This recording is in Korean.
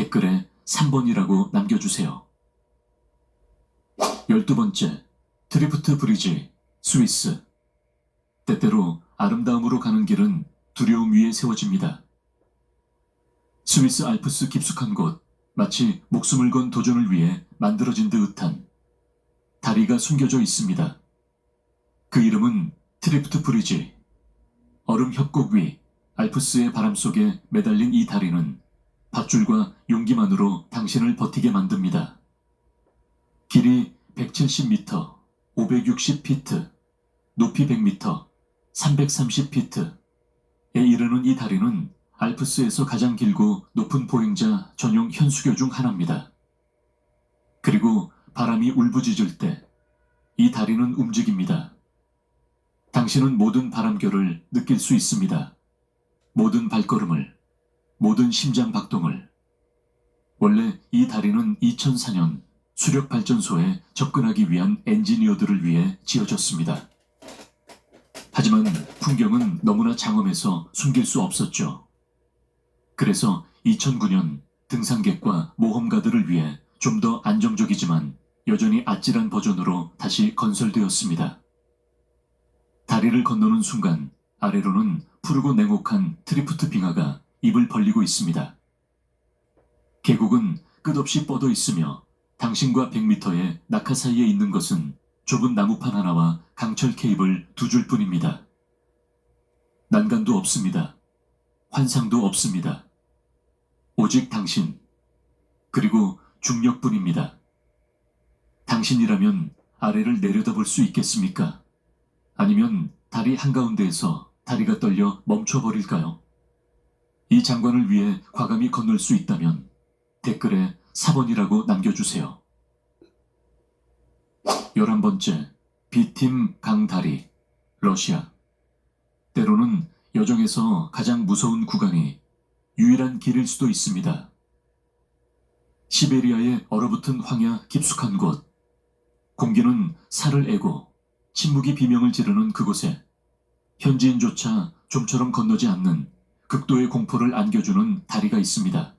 댓글에 3번이라고 남겨주세요. 12번째, 트리프트 브리지, 스위스. 때때로 아름다움으로 가는 길은 두려움 위에 세워집니다. 스위스 알프스 깊숙한 곳, 마치 목숨을 건 도전을 위해 만들어진 듯한 다리가 숨겨져 있습니다. 그 이름은 트리프트 브리지. 얼음 협곡 위 알프스의 바람 속에 매달린 이 다리는 밧줄과 용기만으로 당신을 버티게 만듭니다. 길이 170m, 560피트, 높이 100m, 330피트에 이르는 이 다리는 알프스에서 가장 길고 높은 보행자 전용 현수교 중 하나입니다. 그리고 바람이 울부짖을 때 이 다리는 움직입니다. 당신은 모든 바람결을 느낄 수 있습니다. 모든 발걸음을, 모든 심장 박동을. 원래 이 다리는 2004년 수력 발전소에 접근하기 위한 엔지니어들을 위해 지어졌습니다. 하지만 풍경은 너무나 장엄해서 숨길 수 없었죠. 그래서 2009년 등산객과 모험가들을 위해 좀 더 안정적이지만 여전히 아찔한 버전으로 다시 건설되었습니다. 다리를 건너는 순간 아래로는 푸르고 냉혹한 트리프트 빙하가 입을 벌리고 있습니다. 계곡은 끝없이 뻗어 있으며 당신과 100m의 낙하 사이에 있는 것은 좁은 나무판 하나와 강철 케이블 두 줄 뿐입니다. 난간도 없습니다. 환상도 없습니다. 오직 당신, 그리고 중력뿐입니다. 당신이라면 아래를 내려다볼 수 있겠습니까? 아니면 다리 한가운데에서 다리가 떨려 멈춰버릴까요? 이 장관을 위해 과감히 건널 수 있다면 댓글에 4번이라고 남겨주세요. 11번째, B팀 강다리, 러시아. 때로는 여정에서 가장 무서운 구간이 유일한 길일 수도 있습니다. 시베리아의 얼어붙은 황야 깊숙한 곳. 공기는 살을 애고 침묵이 비명을 지르는 그곳에 현지인조차 좀처럼 건너지 않는 극도의 공포를 안겨주는 다리가 있습니다.